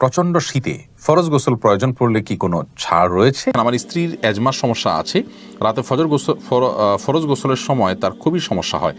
প্রচণ্ড শীতে ফরজ গোসল প্রয়োজন পড়লে কি কোনো ছাড় রয়েছে? আমার স্ত্রীর এজমার সমস্যা আছে। রাতে ফজর গোসল ফরজ গোসলের সময় তার খুবই সমস্যা হয়।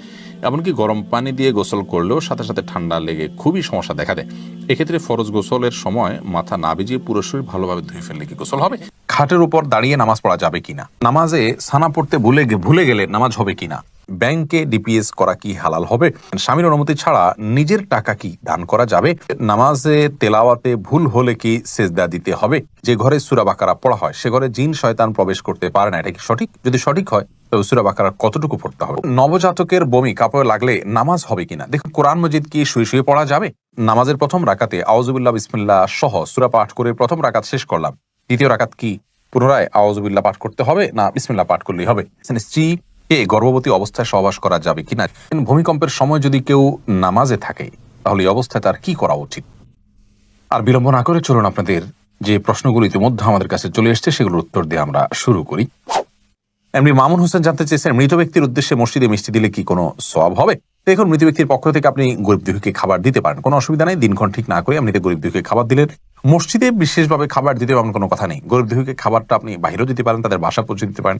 এমনকি গরম পানি দিয়ে গোসল করলেও সাথে সাথে ঠান্ডা লেগে খুবই সমস্যা দেখা দেয়। এক্ষেত্রে ফরজ গোসলের সময় মাথা না ভিজিয়ে পুরো শরীর ভালোভাবে ধুয়ে ফেললে কি গোসল হবে? খাটের উপর দাঁড়িয়ে নামাজ পড়া যাবে কিনা? নামাজে সানা পড়তে ভুলে ভুলে গেলে নামাজ হবে কিনা? ব্যাংকে ডিপিএস করা কি হালাল হবে? স্বামীর অনুমতি ছাড়া নিজের টাকা কি দান করা যাবে? নামাজে তেলাওয়াতে ভুল হলে কি সেজদা দিতে হবে? যে ঘরে সুরা বাকারা পড়া হয়, সে ঘরে জিন শয়তান প্রবেশ করতে পারে না। এটা কি সঠিক? যদি সঠিক হয়, তবে সুরা কতটুকু পড়তে হবে? নবজাতকের বমি কাপড়ে লাগলে নামাজ হবে কিনা? দেখুন, কোরআন মজিদ কি শুয়ে শুয়ে পড়া যাবে? নামাজের প্রথম রাকাতে আউজুবিল্লাহ বিসমিল্লাহ সহ সুরা পাঠ করে প্রথম রাকাত শেষ করলাম। দ্বিতীয় রাকাত কি পুনরায় আউজুবিল্লাহ পাঠ করতে হবে না বিসমিল্লাহ পাঠ করলেই হবে? স্ত্রী কে গর্ভবতী অবস্থায় সহবাস করা যাবে কিনা? ভূমিকম্পের সময় যদি কেউ নামাজে থাকে, তাহলে এই অবস্থায় তার কি করা উচিত? আর বিলম্ব না করে চলুন আপনাদের যে প্রশ্নগুলো ইতিমধ্যে আমাদের কাছে চলে এসছে, সেগুলোর উত্তর দিয়ে আমরা শুরু করি। এমনি মামুন হোসেন জানতে চেয়েছেন, মৃত ব্যক্তির উদ্দেশ্যে মসজিদে মিষ্টি দিলে কি কোনো সব হবে? দেখুন, মৃত ব্যক্তির পক্ষ থেকে আপনি গরিব দুঃখীকে খাবার দিতে পারেন, কোনো অসুবিধা নেই, দিনক্ষণ ঠিক না করে আপনি গরিব দুঃখীকে খাবার দিলেন। মসজিদে বিশেষভাবে খাবার দিতে এমন কোনো কথা নেই। গরিব দুঃখীকে খাবারটা আপনি বাইরেও দিতে পারেন, তাদের বাসা পৌঁছে দিতে পারেন।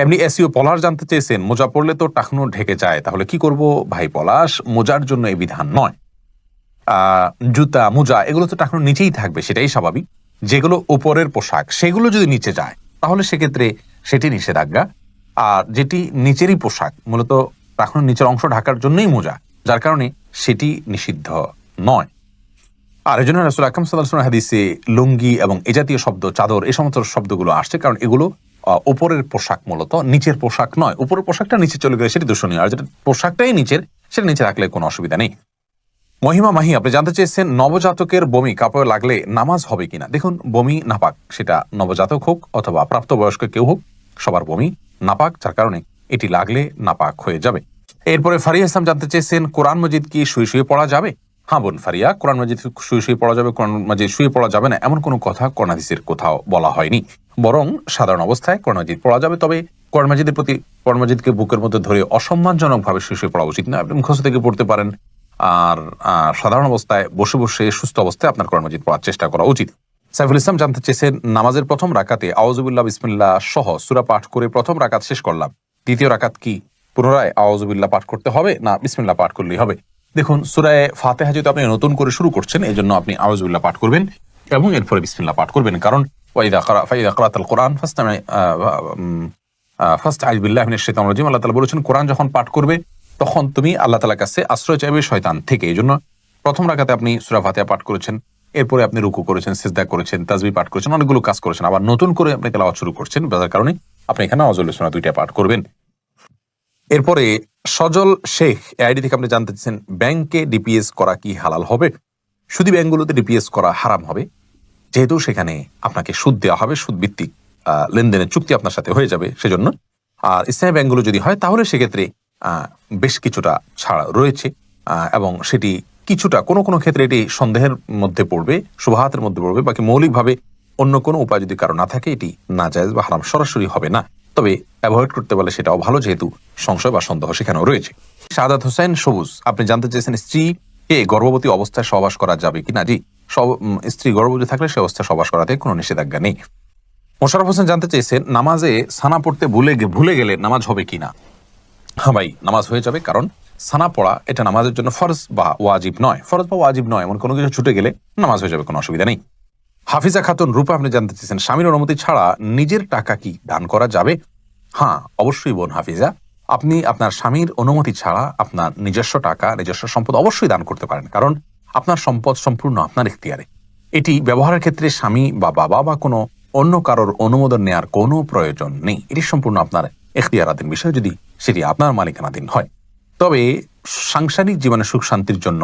এমনি এসিও পলাশ জানতে চেয়েছেন, মোজা পড়লে তো টাকনো ঢেকে যায়, তাহলে কি করব? ভাই পলাশ, মোজার জন্য এই বিধান নয়। জুতা, মোজা, এগুলো তো টাকনোর নিচেই থাকবে, সেটাই স্বাভাবিক। যেগুলো উপরের পোশাক, সেগুলো যদি নিচে যায়, তাহলে সেক্ষেত্রে সেটি নিষেধাজ্ঞা। আর যেটি নিচেরই পোশাক, মূলত টাকনোর নিচের অংশ ঢাকার জন্যই মোজা, যার কারণে সেটি নিষিদ্ধ নয়। আর এই জন্য রাসুল আকরম সাল্লাহ হাদিসে লুঙ্গি এবং এ জাতীয় শব্দ, চাদর, এ সমস্ত শব্দগুলো আসছে, কারণ এগুলো উপরের পোশাক মূলত, নিচের পোশাক নয়। উপরের পোশাকটা নিচে চলে গেলে সেটি দূষণীয়। আর যেটা পোশাকটাই নিচের, সেটা নিচে রাখলে কোনো অসুবিধা নেই। মহিমা মাহি, আপনি জানতে চেয়েছেন নবজাতকের বমি কাপড়ে লাগলে নামাজ হবে কিনা? দেখুন, বমি নাপাক, সেটা নবজাতক হোক অথবা প্রাপ্তবয়স্ক কেউ হোক, সবার বমি নাপাক, যার কারণে এটি লাগলে নাপাক হয়ে যাবে। এরপরে ফারিয়া ইসলাম জানতে চেয়েছেন, কোরআন মজিদ কি শুয়ে শুয়ে পড়া যাবে? হ্যাঁ বোন, ফারিয়া, কোরআন মজিদ শুয়ে শুয়ে পড়া যাবে, কোরআন মজিদ শুয়ে পড়া যাবে না, এমন কোনো কথা কোরআন হাদিসের কোথাও বলা হয়নি। বরং সাধারণ অবস্থায় কোরআন মজিদ পড়া যাবে, তবে কোরআন মজিদের প্রতি, কোরআন মজিদকে বুকের মধ্যে ধরে অসম্মানজনক ভাবে শুয়ে শুয়ে পড়া উচিত না। আপনি মুখস্থ থেকে পড়তে পারেন, আর সাধারণ অবস্থায় বসে বসে সুস্থ অবস্থায় আপনার কোরআন মজিদ পড়ার চেষ্টা করা উচিত। সাইফুল ইসলাম জানতে চেয়েছেন, নামাজের প্রথম রাকাতে আওয়াজুবিল্লাহ বিসমিল্লাহ সহ সুরা পাঠ করে প্রথম রাকাত শেষ করলাম। দ্বিতীয় রাকাত কি? পুনরায় আওয়াজুবিল্লাহ পাঠ করতে হবে না বিসমিল্লাহ পাঠ করলেই হবে? দেখুন, সুরায় ফাতেহা যেহেতু আপনি নতুন করে শুরু করছেন, এই জন্য আপনি আওয়াজুবিল্লাহ পাঠ করবেন এবং এরপরে বিসমিল্লাহ পাঠ করবেন। কারণ ওয়াইদা করা, ফাইদা করাতাল কোরআন ফার্স্ট ফার্স্ট আইবিল্লাহ শেতান রাজিম, আল্লাহ বলেছেন, কোরআন যখন পাঠ করবে, তখন তুমি আল্লাহ তালার কাছে আশ্রয় চাইবে শয়তান থেকে। এই জন্য প্রথম রাখাতে আপনি সুরা ফাতেহা পাঠ করেছেন, এরপরে আপনি রুকু করেছেন, সিজদা করেছেন তাজবি পাঠ করেছেন, অনেকগুলো কাজ করেছেন। আবার নতুন করে আপনি তেলাওয়াত শুরু করছেন, যার কারণে আপনি এখানে অজল দুইটা পাঠ করবেন। এরপরে সজল শেখ আইডি থেকে আপনি জানতে চাচ্ছেন ব্যাংকে ডিপিএস করা কি হালাল হবে? শুধু ব্যাংকগুলোতে ডিপিএস করা হারাম হবে? যেহেতু সেখানে আপনাকে সুদ দেওয়া হবে সুদ ভিত্তিক লেনদেনের চুক্তি আপনার সাথে হয়ে যাবে সেজন্য। আর ইসলামী ব্যাংকগুলো যদি হয়, তাহলে সেক্ষেত্রে বেশ কিছুটা ছাড় রয়েছে এবং সেটি কিছুটা, কোনো কোনো ক্ষেত্রে এটি সন্দেহের মধ্যে পড়বে শুভাহাতের মধ্যে পড়বে, বাকি মৌলিকভাবে অন্য কোনো উপায় যদি কারও না থাকে, এটি না যায় বা হারাম সরাসরি হবে না। তবে অ্যাভয়েড করতে পারলে সেটাও ভালো যেহেতু সংশয় বা সন্দেহ সেখানেও রয়েছে। সাদাত হোসেন, সবুজ, আপনি জানতে চেয়েছেন স্ত্রী কে গর্ভবতী অবস্থায় সহবাস করা যাবে কিনা? জি, সব- স্ত্রী গর্ভবতী থাকলে সে অবস্থায় সহবাস করাতে কোনো নিষেধাজ্ঞা নেই। মোশারফ হোসেন জানতে চেয়েছেন, নামাজে সানা পড়তে ভুলে ভুলে গেলে নামাজ হবে কিনা? হ্যাঁ ভাই, নামাজ হয়ে যাবে কারণ সানা পড়া এটা নামাজের জন্য ফরজ বা ওয়াজিব নয়। ফরজ বা ওয়াজিব নয়, এমন কোনো কিছু ছুটে গেলে নামাজ হয়ে যাবে, কোনো অসুবিধা নেই। হাফিজা খাতুন, রূপা আপনি জানতে চেয়েছেন, স্বামীর অনুমতি ছাড়া নিজের টাকা কি দান করা যাবে? হ্যাঁ অবশ্যই বোন হাফিজা। আপনি আপনার স্বামীর অনুমতি ছাড়া আপনার নিজস্ব টাকা, নিজস্ব সম্পদ অবশ্যই দান করতে পারেন, কারণ আপনার সম্পদ সম্পূর্ণ আপনার এখতিয়ারে এটি ব্যবহারের ক্ষেত্রে স্বামী বা বাবা বা কোনো অন্য কারোর অনুমোদন নেওয়ার কোনো প্রয়োজন নেই। এটি সম্পূর্ণ আপনার এখতিয়ারাধীন বিষয় যদি সেটি আপনার মালিকানাধীন হয়। তবে সাংসারিক জীবনে সুখ শান্তির জন্য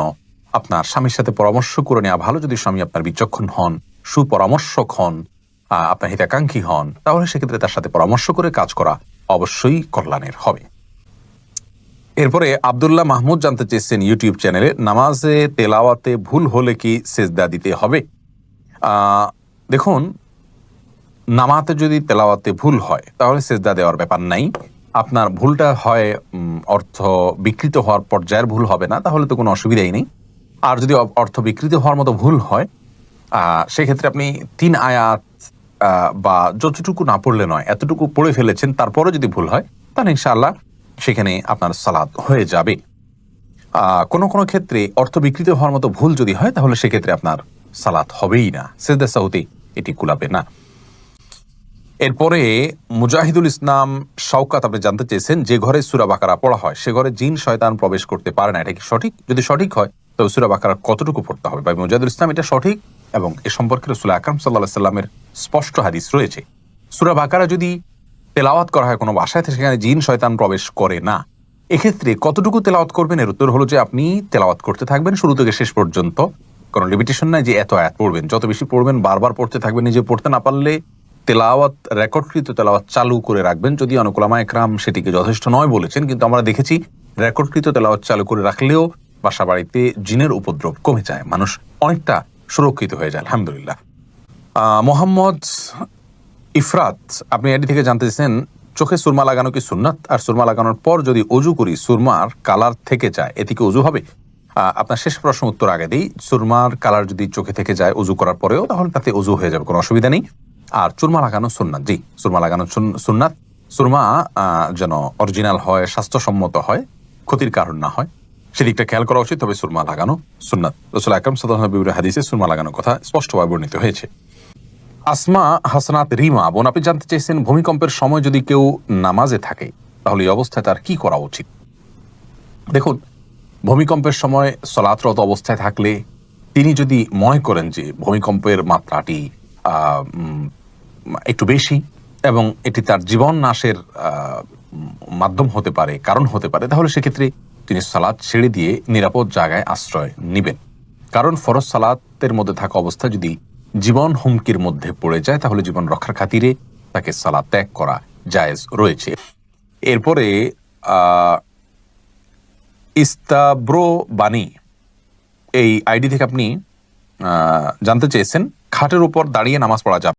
আপনার স্বামীর সাথে পরামর্শ করে নেওয়া ভালো যদি স্বামী আপনার বিচক্ষণ হন। সুপরামর্শক হন আপনার হিতাকাঙ্ক্ষী হন, তাহলে সেক্ষেত্রে তার সাথে পরামর্শ করে কাজ করা অবশ্যই কল্যাণের হবে। এরপরে আব্দুল্লাহ মাহমুদ জানতে চেয়েছেন ইউটিউব চ্যানেলে, নামাজে তেলাওয়াতে ভুল হলে কি সেজদা দিতে হবে? দেখুন, নামাতে যদি তেলাওয়াতে ভুল হয়, তাহলে সেজদা দেওয়ার ব্যাপার নাই। আপনার ভুলটা হয় অর্থ বিকৃত হওয়ার পর্যায়ের ভুল হবে না, তাহলে তো কোনো অসুবিধাই নেই। আর যদি অর্থ বিকৃত হওয়ার মতো ভুল হয় সেক্ষেত্রে আপনি তিন আয়াত বা যতটুকু না পড়লে নয়, এতটুকু পড়ে ফেলেছেন তারপরে যদি ভুল হয়, তাহলে ইনশাআল্লাহ সেখানে আপনার সালাদ হয়ে যাবে। কোনো কোনো ক্ষেত্রে অর্থ বিকৃত হওয়ার মতো ভুল যদি হয়, তাহলে সেক্ষেত্রে আপনার সালাত হবেই না। সেজদা সাউতে, এটি কুলাবে না। এরপরে মুজাহিদুল ইসলাম শওকাত, আপনি জানতে চেয়েছেন, যে ঘরে সুরা বাকারা পড়া হয়, সে ঘরে জিন, শয়তান প্রবেশ করতে পারে না। এটা কি সঠিক? যদি সঠিক হয়, তবে সুরা বাকারা কতটুকু পড়তে হবে? ভাই, মুজাহিদুল ইসলাম, এটা সঠিক? এবং এ সম্পর্কে রসুল আকরাম সাল্লাহ সাল্লামের স্পষ্ট হাদিস রয়েছে। সুরা বাকারা যদি তেলাওয়াত করা হয়, কোনো বাসায় সেখানে জিন, শয়তান প্রবেশ করে না। এক্ষেত্রে কতটুকু তেলাওয়াত করবেন? এর উত্তর হলো যে আপনি তেলাওয়াত করতে থাকবেন শুরু থেকে শেষ পর্যন্ত। কোনো লিমিটেশন নাই যে এত আয়াত পড়বেন। যত বেশি পড়বেন, বারবার পড়তে থাকবেন, নিজে পড়তে না পারলে তেলাওয়াত, রেকর্ডকৃত তেলাওয়াত চালু করে রাখবেন। যদি অনুকুলামা একরাম সেটিকে যথেষ্ট নয় বলেছেন, কিন্তু আমরা দেখেছি রেকর্ডকৃত তেলাওয়াত চালু করে রাখলেও বাসা বাড়িতে জিনের উপদ্রব কমে যায়। মানুষ অনেকটা সুরক্ষিত হয়ে যায়, আলহামদুলিল্লাহ। মোহাম্মদ ইফরাত, আপনি এটি থেকে জানতে চাইছেন, চোখে সুরমা লাগানো কি সুন্নাত? আর সুরমা লাগানোর পর যদি অজু করি, সুরমার কালার থেকে যায় এতে কি অজু হবে? আপনার শেষ প্রশ্ন উত্তর আগে দিই, সুরমার কালার যদি চোখে থেকে যায়, অজু করার পরেও, তাহলে তাতে অজু হয়ে যাবে, কোনো অসুবিধা নেই। আর চুরমা লাগানো সুন্নাত, জি, সুরমা লাগানো সুন- সুন্নাত, সুরমা যেন অরিজিনাল হয়, স্বাস্থ্যসম্মত হয়, ক্ষতির কারণ না হয়। সেদিকটা খেয়াল করা উচিত, তবে সুরমা লাগানো সুন্নাত। রসুল আকরম সাধারণ হাদিসে সুরমা লাগানোর কথা স্পষ্টভাবে বর্ণিত হয়েছে। আসমা, হাসনাত, রিমা, বোন, আপনি জানতে চেয়েছেন ভূমিকম্পের সময় যদি কেউ নামাজে থাকে, তাহলে এই অবস্থায় তার কি করা উচিত? দেখুন, ভূমিকম্পের সময় সলাতরত অবস্থায় থাকলে তিনি যদি মনে করেন যে ভূমিকম্পের মাত্রাটি একটু বেশি এবং এটি তার জীবন নাশের মাধ্যম হতে পারে, কারণ হতে পারে, তাহলে সেক্ষেত্রে তিনি সালাদ ছেড়ে দিয়ে নিরাপদ জায়গায় আশ্রয় নেবেন। কারণ ফরজ সালাতের মধ্যে থাকা অবস্থা যদি জীবন হুমকির মধ্যে পড়ে যায়, তাহলে জীবন রক্ষার খাতিরে তাকে সালাদ ত্যাগ করা জায়েজ রয়েছে। এরপরে ইস্তাব্রো বাণী। এই আইডি থেকে আপনি জানতে চেয়েছেন, খাটের উপর দাঁড়িয়ে নামাজ পড়া যাবে।